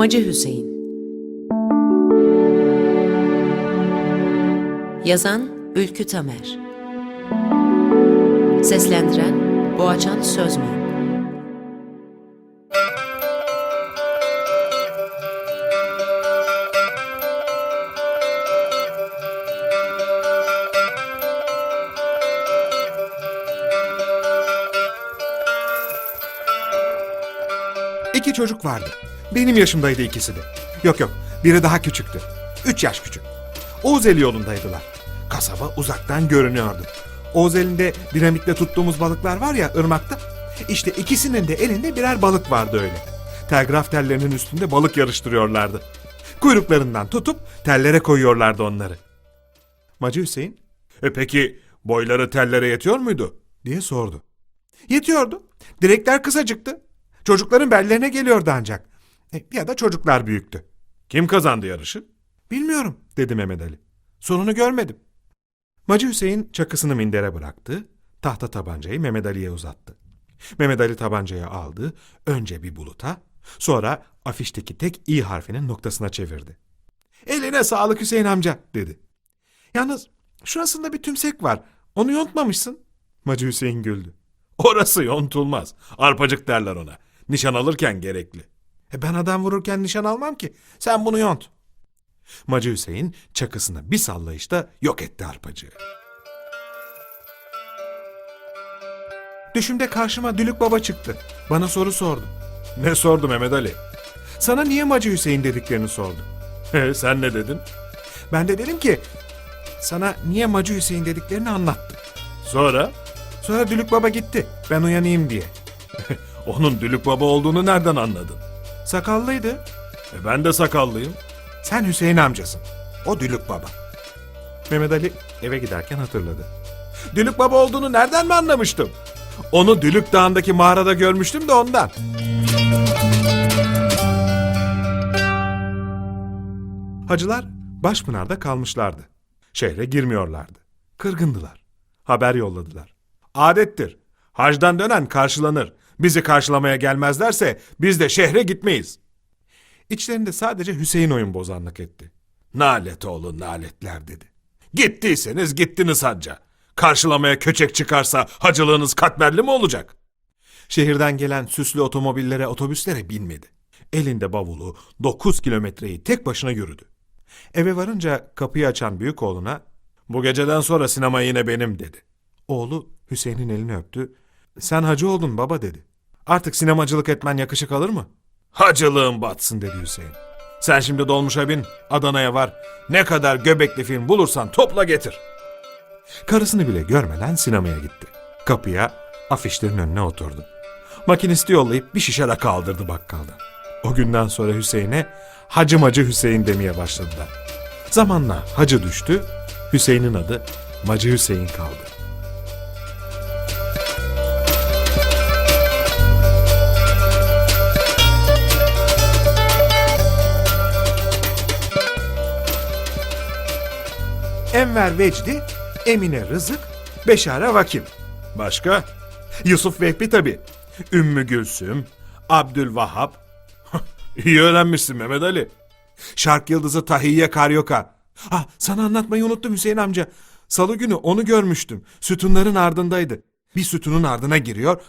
Macı Hüseyin. Yazan Ülkü Tamer. Seslendiren Boğaçan Sözmen çocuk vardı. Benim yaşımdaydı ikisi de. Yok yok, biri daha küçüktü. Üç yaş küçük. Oğuzeli yolundaydılar. Kasaba uzaktan görünüyordu. Oğuzeli'nde dinamitle tuttuğumuz balıklar var ya ırmakta. İşte ikisinin de elinde birer balık vardı öyle. Telgraf tellerinin üstünde balık yarıştırıyorlardı. Kuyruklarından tutup tellere koyuyorlardı onları. Macı Hüseyin, e peki boyları tellere yetiyor muydu? diye sordu. Yetiyordu. Direkler kısacıktı. Çocukların bellerine geliyordu ancak. E, ya da çocuklar büyüktü. Kim kazandı yarışı? Bilmiyorum dedi Mehmet Ali. Sonunu görmedim. Macı Hüseyin çakısını mindere bıraktı. Tahta tabancayı Mehmet Ali'ye uzattı. Mehmet Ali tabancayı aldı. Önce bir buluta, sonra afişteki tek i harfinin noktasına çevirdi. Eline sağlık Hüseyin amca dedi. Yalnız şurasında bir tümsek var. Onu yontmamışsın. Macı Hüseyin güldü. Orası yontulmaz. Arpacık derler ona. Nişan alırken gerekli. E ben adam vururken nişan almam ki. Sen bunu yont. Macı Hüseyin çakısını bir sallayışta yok etti arpacığı. Düşümde karşıma Dülük Baba çıktı. Bana soru sordu. Ne sordu Mehmet Ali? Sana niye Macı Hüseyin dediklerini sordu. He, sen ne dedin? Ben de dedim ki sana niye Macı Hüseyin dediklerini anlattı. Sonra? Sonra Dülük Baba gitti. Ben uyanayım diye. Onun Dülük Baba olduğunu nereden anladın? Sakallıydı. E ben de sakallıyım. Sen Hüseyin amcasın. O Dülük Baba. Mehmet Ali eve giderken hatırladı. Dülük Baba olduğunu nereden mi anlamıştım? Onu Dülük Dağı'ndaki mağarada görmüştüm de ondan. Hacılar Başpınar'da kalmışlardı. Şehre girmiyorlardı. Kırgındılar. Haber yolladılar. Adettir. Hacdan dönen karşılanır. Bizi karşılamaya gelmezlerse biz de şehre gitmeyiz. İçlerinde sadece Hüseyin oyun bozanlık etti. Nalet oğlu naletler dedi. Gittiyseniz gittiniz hacca. Karşılamaya köçek çıkarsa hacılığınız katmerli mi olacak? Şehirden gelen süslü otomobillere, otobüslere binmedi. Elinde bavulu 9 kilometreyi tek başına yürüdü. Eve varınca kapıyı açan büyük oğluna bu geceden sonra sinema yine benim dedi. Oğlu Hüseyin'in elini öptü. Sen hacı oldun baba dedi. Artık sinemacılık etmen yakışık alır mı? Hacılığın batsın dedi Hüseyin. Sen şimdi dolmuşa bin, Adana'ya var. Ne kadar göbekli film bulursan topla getir. Karısını bile görmeden sinemaya gitti. Kapıya, afişlerin önüne oturdu. Makinisti yollayıp bir şişe rakı aldırdı bakkaldan. O günden sonra Hüseyin'e Hacı Macı Hüseyin demeye başladılar. Zamanla Hacı düştü, Hüseyin'in adı Macı Hüseyin kaldı. Enver Vecdi, Emine Rızık, Beşare Vakim. Başka? Yusuf Vehbi tabi. Ümmü Gülsüm, Abdülvahap. İyi öğrenmişsin Mehmet Ali. Şark Yıldızı Tahiyye Karyoka. Ha, sana anlatmayı unuttum Hüseyin amca. Salı günü onu görmüştüm. Sütunların ardındaydı. Bir sütunun ardına giriyor.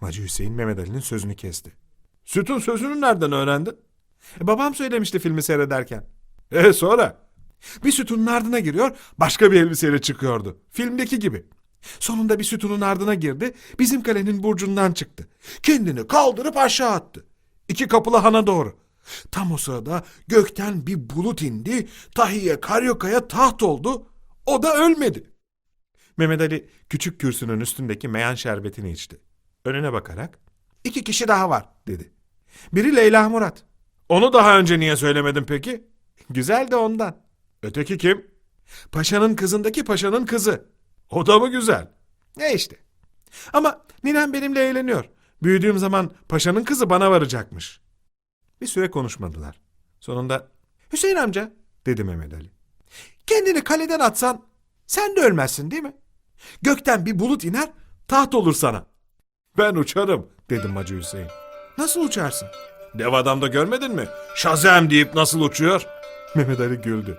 Macı Hüseyin Mehmet Ali'nin sözünü kesti. Sütun sözünü nereden öğrendin? E, babam söylemişti filmi seyrederken. E sonra? Bir sütunun ardına giriyor, başka bir elbiseyle çıkıyordu. Filmdeki gibi. Sonunda bir sütunun ardına girdi, bizim kalenin burcundan çıktı. Kendini kaldırıp aşağı attı. İki kapılı hana doğru. Tam o sırada gökten bir bulut indi, Tahiye Karyoka'ya taht oldu. O da ölmedi. Mehmet Ali küçük kürsünün üstündeki meyan şerbetini içti. Önüne bakarak, iki kişi daha var dedi. Biri Leyla Murat. Onu daha önce niye söylemedin peki? Güzel de ondan. Öteki kim? Paşanın kızındaki paşanın kızı. O da mı güzel? Ne işte. Ama ninem benimle eğleniyor. Büyüdüğüm zaman paşanın kızı bana varacakmış. Bir süre konuşmadılar. Sonunda Hüseyin amca dedi Mehmet Ali. Kendini kaleden atsan sen de ölmezsin değil mi? Gökten bir bulut iner taht olur sana. Ben uçarım dedim Hacı Hüseyin. Nasıl uçarsın? Dev adamda görmedin mi? Şazam deyip nasıl uçuyor? Mehmet Ali güldü.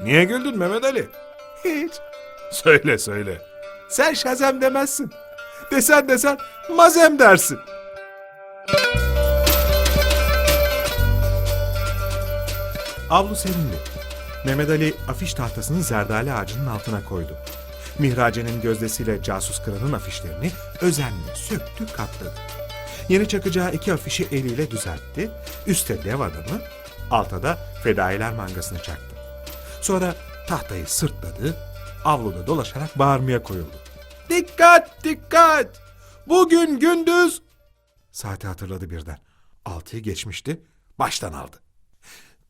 Niye güldün Mehmet Ali? Hiç. Söyle söyle. Sen Şazam demezsin. Desen desen mazem dersin. Avlu serindi. Mehmet Ali afiş tahtasını zerdali ağacının altına koydu. Mihrace'nin gözdesiyle casus kralın afişlerini özenle söktü katladı. Yeni çakacağı iki afişi eliyle düzeltti. Üste dev adamı, alta da fedailer mangasını çaktı. Sonra tahtayı sırtladı, avluda dolaşarak bağırmaya koyuldu. Dikkat dikkat! Bugün gündüz... Saati hatırladı birden. Altıyı geçmişti, baştan aldı.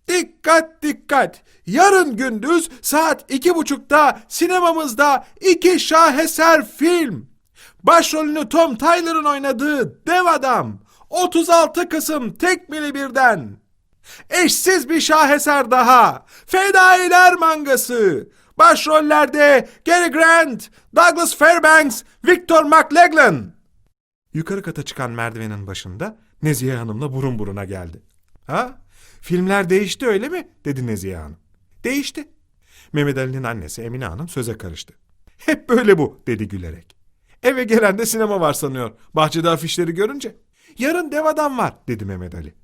Dikkat dikkat! Yarın gündüz saat iki buçukta sinemamızda iki şaheser film. Başrolünü Tom Tyler'ın oynadığı Dev Adam. 36 Kasım tekmili birden. Eşsiz bir şaheser daha. Fedailer mangası. Başrollerde Gary Grant, Douglas Fairbanks, Victor McLaglen. Yukarı kata çıkan merdivenin başında Nezihe Hanım'la burun buruna geldi. Ha? Filmler değişti öyle mi? dedi Nezihe Hanım. Değişti. Mehmet Ali'nin annesi Emine Hanım söze karıştı. Hep böyle bu dedi gülerek. Eve gelen de sinema var sanıyor. Bahçede afişleri görünce. Yarın dev adam var dedi Mehmet Ali.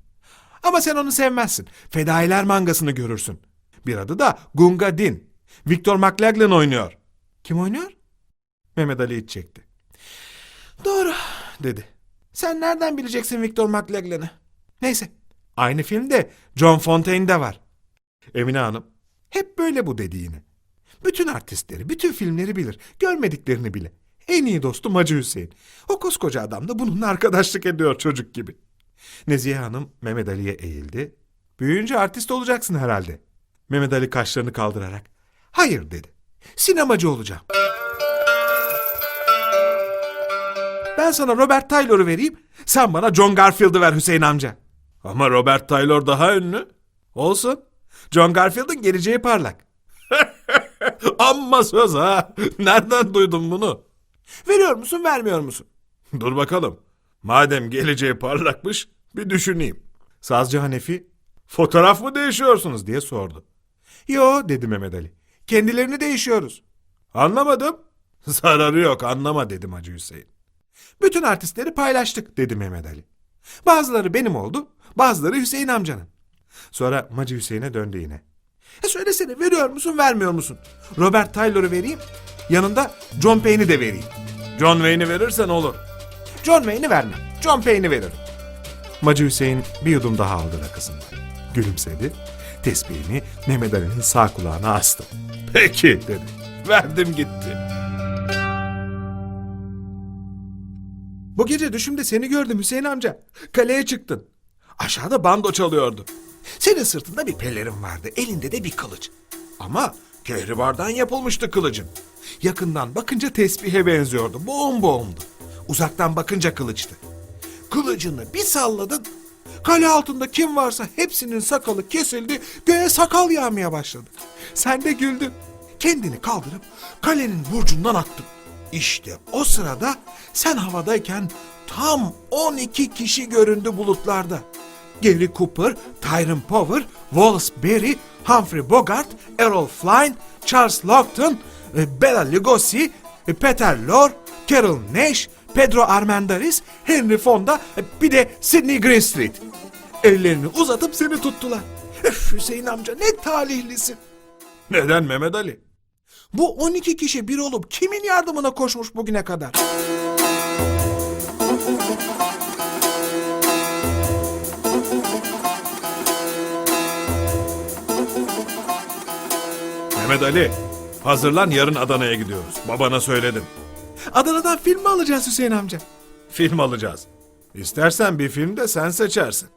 Ama sen onu sevmezsin. Fedailer mangasını görürsün. Bir adı da Gunga Din. Victor McLaglen oynuyor. Kim oynuyor? Mehmet Ali iç çekti. Doğru dedi. Sen nereden bileceksin Victor McLaglen'ı? Neyse. Aynı filmde John Fontaine de var. Emine Hanım hep böyle bu dediğini. Bütün artistleri, bütün filmleri bilir. Görmediklerini bile. En iyi dostum Hacı Hüseyin. O koskoca adam da bununla arkadaşlık ediyor çocuk gibi. Nezihe Hanım Mehmet Ali'ye eğildi. Büyüyünce artist olacaksın herhalde. Mehmet Ali kaşlarını kaldırarak. Hayır dedi. Sinemacı olacağım. Ben sana Robert Taylor'u vereyim. Sen bana John Garfield'ı ver Hüseyin amca. Ama Robert Taylor daha ünlü. Olsun. John Garfield'ın geleceği parlak. Amma söz ha. Nereden duydun bunu? Veriyor musun vermiyor musun? Dur bakalım. Madem geleceği parlakmış bir düşüneyim. Sazcı Hanefi fotoğraf mı değişiyorsunuz diye sordu. Yo dedi Mehmet Ali. Kendilerini değişiyoruz. Anlamadım. Zararı yok anlama dedim Hacı Hüseyin. Bütün artistleri paylaştık dedi Mehmet Ali. Bazıları benim oldu, bazıları Hüseyin amcanın. Sonra Macı Hüseyin'e döndü yine. E söylesene veriyor musun vermiyor musun? Robert Taylor'ı vereyim, yanında John Payne'i de vereyim. John Wayne'i verirsen olur. John Wayne'i vermem, John Payne'i veririm. Macı Hüseyin bir yudum daha aldı rakısından. Gülümsedi, tesbihini Mehmet Ali'nin sağ kulağına astı. Peki dedi, verdim gitti. Bu gece düşümde seni gördüm Hüseyin amca. Kaleye çıktın. Aşağıda bando çalıyordu. Senin sırtında bir pelerin vardı, elinde de bir kılıç. Ama kehribardan yapılmıştı kılıcın. Yakından bakınca tesbihe benziyordu, boğum boğumdu. Uzaktan bakınca kılıçtı. Kılıcını bir salladın, kale altında kim varsa hepsinin sakalı kesildi, göğe sakal yağmaya başladı. Sen de güldün. Kendini kaldırıp kalenin burcundan attın. İşte o sırada sen havadayken tam 12 kişi göründü bulutlarda. Gary Cooper, Tyrone Power, Wallace Berry, Humphrey Bogart, Errol Flynn, Charles Lockton, Bela Lugosi, Peter Lorre, Carol Nash, Pedro Armendaris, Henry Fonda, bir de Sidney Greenstreet. Ellerini uzatıp seni tuttular. Öf Hüseyin amca ne talihlisin. Neden Mehmet Ali? Bu 12 kişi bir olup kimin yardımına koşmuş bugüne kadar? Mehmet Ali, hazırlan yarın Adana'ya gidiyoruz. Babana söyledim. Adana'dan film mi alacağız Hüseyin amca? Film alacağız. İstersen bir film de sen seçersin.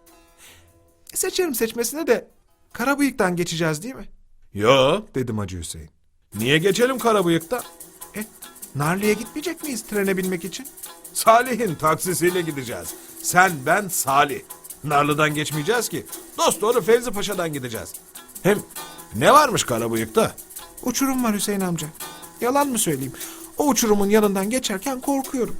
Seçerim seçmesine de Karabıyık'tan geçeceğiz değil mi? Yo dedim Hacı Hüseyin. Niye geçelim Karabıyık'ta? E, Narlı'ya gitmeyecek miyiz trene binmek için? Salih'in taksisiyle gideceğiz. Sen, ben, Salih. Narlı'dan geçmeyeceğiz ki. Dost doğru Fevzi Paşa'dan gideceğiz. Hem ne varmış Karabıyık'ta? Uçurum var Hüseyin amca. Yalan mı söyleyeyim? O uçurumun yanından geçerken korkuyorum.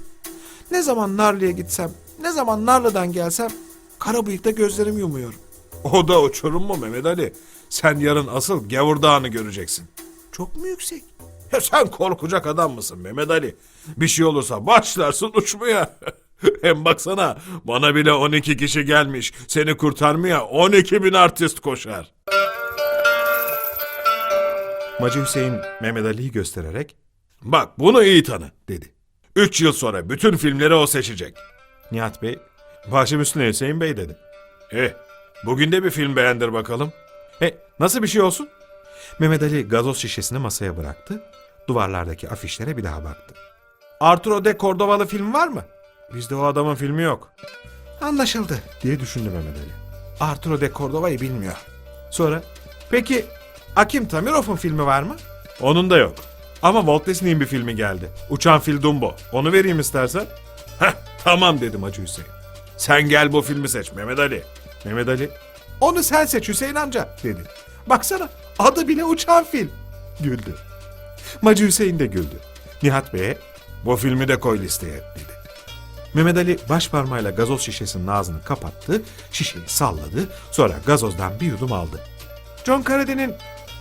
Ne zaman Narlı'ya gitsem, ne zaman Narlı'dan gelsem Kara bıyıkta gözlerimi yumuyorum. O da uçurum mu Mehmet Ali? Sen yarın asıl Gavur Dağı'nı göreceksin. Çok mu yüksek? Ya sen korkacak adam mısın Mehmet Ali? Bir şey olursa başlarsın uçmaya. Hem baksana bana bile 12 kişi gelmiş. Seni kurtarmaya 12 bin artist koşar. Macı Hüseyin Mehmet Ali'yi göstererek Bak bunu iyi tanı dedi. Üç yıl sonra bütün filmleri o seçecek. Nihat Bey, başım üstüne Hüseyin Bey dedi. Eh, bugün de bir film beğendir bakalım. E, nasıl bir şey olsun? Mehmet Ali gazoz şişesini masaya bıraktı. Duvarlardaki afişlere bir daha baktı. Arturo de Cordovalı film var mı? Bizde o adamın filmi yok. Anlaşıldı diye düşündü Mehmet Ali. Arturo de Cordova'yı bilmiyor. Sonra, peki Akim Tamirov'un filmi var mı? Onun da yok. Ama Walt Disney'in bir filmi geldi. Uçan Fil Dumbo. Onu vereyim istersen. Heh, tamam dedim Hacı Hüseyin. Sen gel bu filmi seç Mehmet Ali. Mehmet Ali. Onu sen seç Hüseyin amca dedi. Baksana adı bile Uçan Fil. Güldü. Macı Hüseyin de güldü. Nihat Bey'e bu filmi de koy listeye dedi. Mehmet Ali baş parmağıyla gazoz şişesinin ağzını kapattı, şişeyi salladı, sonra gazozdan bir yudum aldı. John Carradine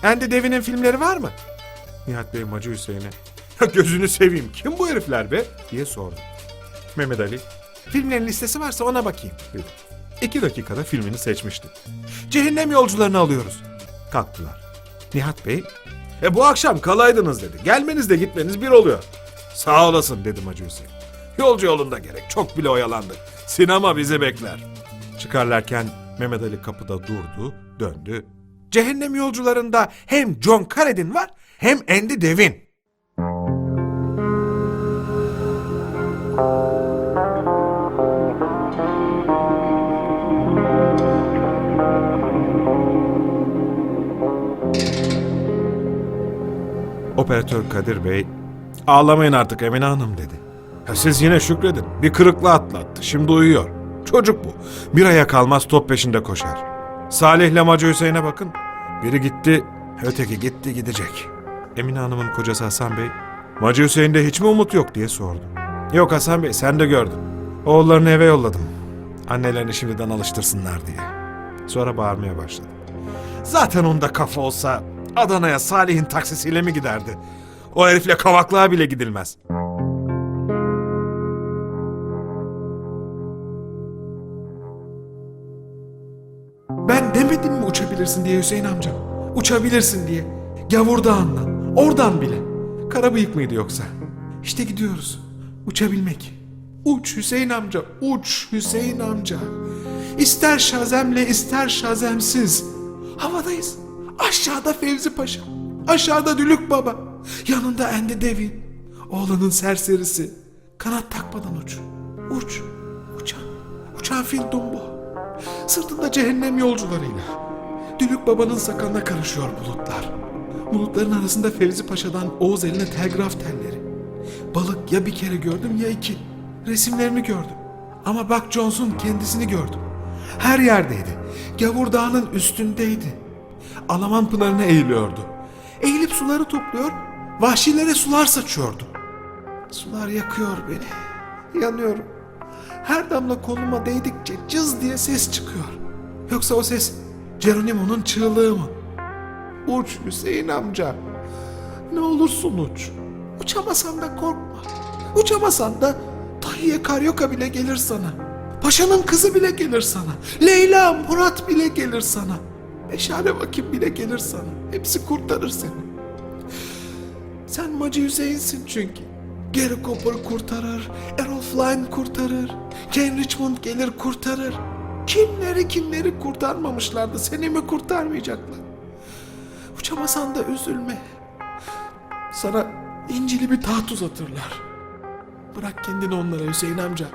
Andy Devin'in filmleri var mı? Nihat Bey Macı Hüseyin'e. "Ya Gözünü seveyim kim bu herifler be? diye sordu. Mehmet Ali. Filmlerin listesi varsa ona bakayım dedi. İki dakikada filmini seçmişti. Cehennem yolcularını alıyoruz. Kalktılar. Nihat Bey. E bu akşam kalaydınız dedi. Gelmeniz de gitmeniz bir oluyor. Sağ olasın dedim Hacı Hüseyin. Yolcu yolunda gerek. Çok bile oyalandık. Sinema bizi bekler. Çıkarlarken Mehmet Ali kapıda durdu, döndü. Cehennem yolcularında hem John Carradine var hem Andy Devin. Operatör Kadir Bey, ağlamayın artık Emine Hanım dedi. Ya siz yine şükredin. Bir kırıkla atlattı. Şimdi uyuyor. Çocuk bu. Bir aya kalmaz top peşinde koşar. Salih Lamacı Hüseyin'e bakın. Biri gitti, öteki gitti gidecek. Emine Hanım'ın kocası Hasan Bey, Macı Hüseyin'de hiç mi umut yok diye sordu. Yok Hasan Bey sen de gördün. Oğullarını eve yolladım. Annelerini şimdiden alıştırsınlar diye. Sonra bağırmaya başladı. Zaten onda kafa olsa Adana'ya Salih'in taksisiyle mi giderdi? O herifle kavaklığa bile gidilmez. Ben demedim mi uçabilirsin diye Hüseyin amca? Uçabilirsin diye. Gavur Dağı'ndan. Oradan bile. Karabıyık mıydı yoksa? İşte gidiyoruz. Uçabilmek. Uç Hüseyin amca. Uç Hüseyin amca. İster şazemle ister şazemsiz. Havadayız. Aşağıda Fevzi Paşa. Aşağıda Dülük Baba. Yanında Endi Devin. Oğlanın serserisi. Kanat takmadan uç. Uç. Uçan. Uçan fil Dumbo. Sırtında cehennem yolcularıyla. Dülük babanın sakalına karışıyor bulutlar. Bulutların arasında Fevzi Paşa'dan Oğuz eline telgraf telleri. Balık ya bir kere gördüm ya iki. Resimlerini gördüm. Ama bak Jones'un kendisini gördüm. Her yerdeydi. Gavur Dağı'nın üstündeydi. Alaman pınarına eğiliyordu. Eğilip suları topluyor, vahşilere sular saçıyordu. Sular yakıyor beni. Yanıyorum. Her damla koluma değdikçe cız diye ses çıkıyor. Yoksa o ses Geronimo'nun çığlığı mı? Uç Hüseyin amca. Ne olursun uç. Uçamasan da korkma. Uçamasan da Tahiye Karyoka bile gelir sana. Paşanın kızı bile gelir sana. Leyla, Murat bile gelir sana. Meşale Vakit bile gelir sana. Hepsi kurtarır seni. Sen Macı Hüseyin'sin çünkü. Gary Cooper kurtarır, Errol Flynn kurtarır, Ken Richmond gelir kurtarır. Kimleri kimleri kurtarmamışlardı, seni mi kurtarmayacaklar? Uçamasan da üzülme. Sana incili bir taht uzatırlar. Bırak kendini onlara Hüseyin amca.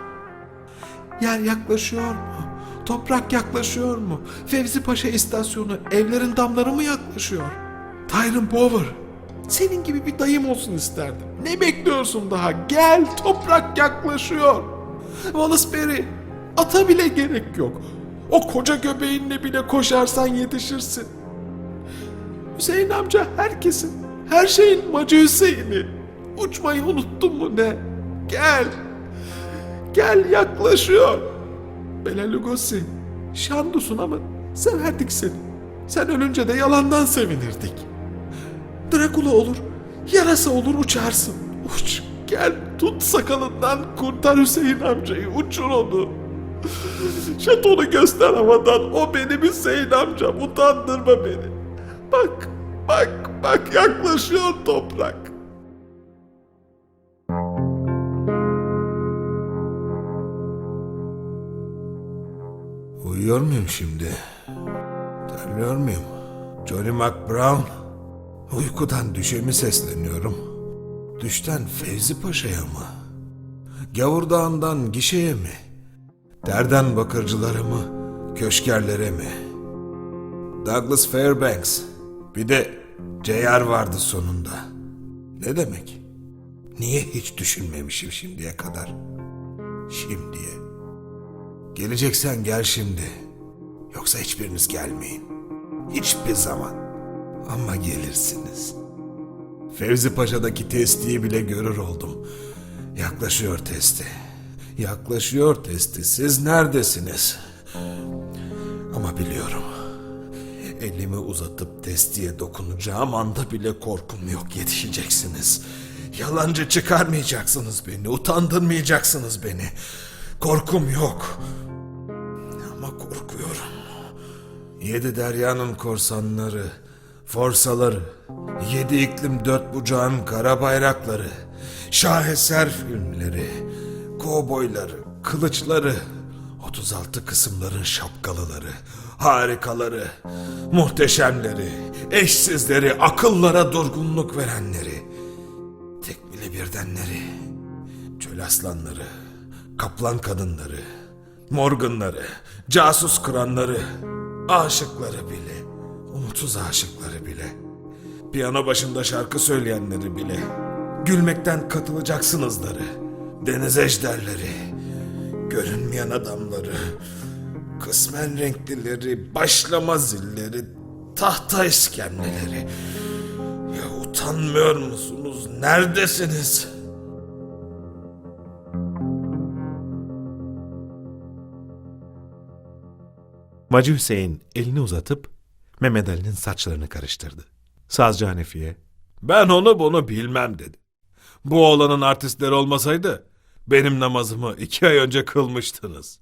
Yer yaklaşıyor mu? Toprak yaklaşıyor mu? Fevzi Paşa istasyonu, evlerin damları mı yaklaşıyor? Tyrone Power, senin gibi bir dayım olsun isterdim. Ne bekliyorsun daha? Gel, toprak yaklaşıyor. Wallace Berry, ata bile gerek yok. O koca göbeğinle bile koşarsan yetişirsin. Hüseyin amca herkesin, her şeyin Macı Hüseyin'i. Uçmayı unuttun mu ne? Gel, gel yaklaşıyor. Bela Lugosi, Şandusun ama severdik seni. Sen ölünce de yalandan sevinirdik. Drakula olur, yarasa olur uçarsın. Uç, gel tut sakalından kurtar Hüseyin amcayı, uçur onu. Şatonu göster havadan, o benim Hüseyin amcam, utandırma beni. Bak, bak, bak yaklaşıyor toprak. Uyuyor muyum şimdi? Terliyor muyum? Johnny McBrown. Uykudan düşe mi sesleniyorum? Düşten Fevzi Paşa'ya mı? Gavurdağ'ından gişeye mi? Derden bakırcılara mı? Köşkerlere mi? Douglas Fairbanks. Bir de J.R. vardı sonunda. Ne demek? Niye hiç düşünmemişim şimdiye kadar? Şimdiye. Geleceksen gel şimdi. Yoksa hiçbiriniz gelmeyin. Hiçbir zaman. Ama gelirsiniz. Fevzi Paşa'daki testiyi bile görür oldum. Yaklaşıyor testi. Yaklaşıyor testi. Siz neredesiniz? Ama biliyorum. Elimi uzatıp testiye dokunacağım anda bile korkum yok yetişeceksiniz. Yalancı çıkarmayacaksınız beni, utandırmayacaksınız beni. Korkum yok. Ama korkuyorum. Yedi deryanın korsanları, forsaları, yedi iklim dört bucağın kara bayrakları, şaheser filmleri, kovboyları, kılıçları, 36 kısımların şapkalıları, harikaları, muhteşemleri, eşsizleri, akıllara durgunluk verenleri, tekmili birdenleri, çöl aslanları, kaplan kadınları, morganları, casus kıranları, aşıkları bile, umutsuz aşıkları bile, piyano başında şarkı söyleyenleri bile, gülmekten katılacaksınızları, deniz ejderleri, görünmeyen adamları, kısmen renklileri, başlama zilleri, tahta iskemleleri. Ya utanmıyor musunuz? Neredesiniz?'' Macı Hüseyin elini uzatıp Mehmet Ali'nin saçlarını karıştırdı. Sazcı Hanefi'ye Ben onu bunu bilmem dedi. Bu oğlanın artistleri olmasaydı benim namazımı iki ay önce kılmıştınız.